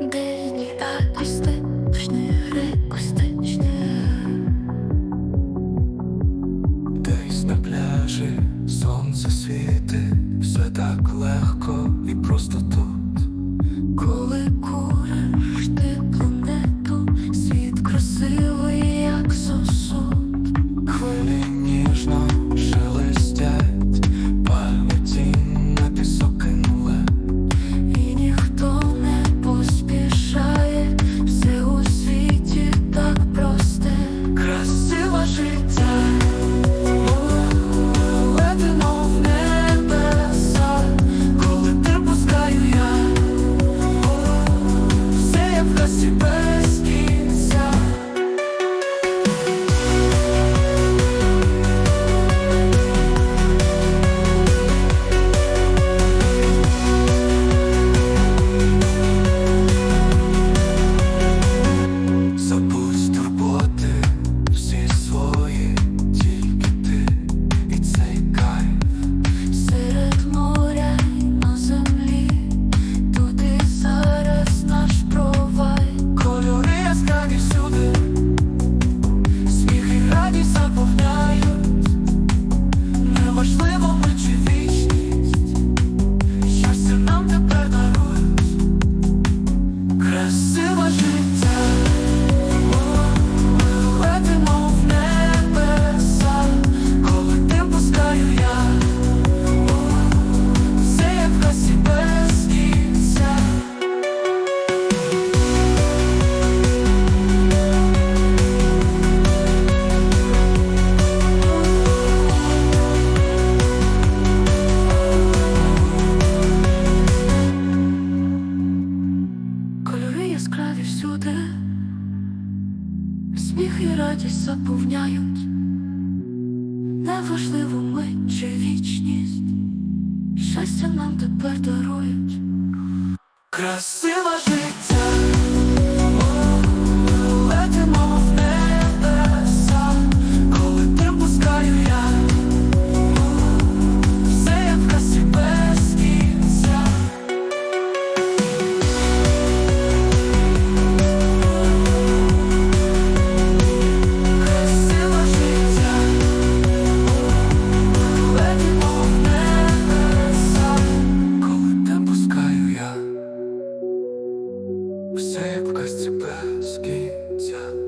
День так істичні, рекостичні Десь на пляжі сонце світить, все так легко і просто тут, коли куриш super радість заповняють неважливо ми чи вічність, щастя нам тепер дарують, красиве життя. Цей вказ тебе з.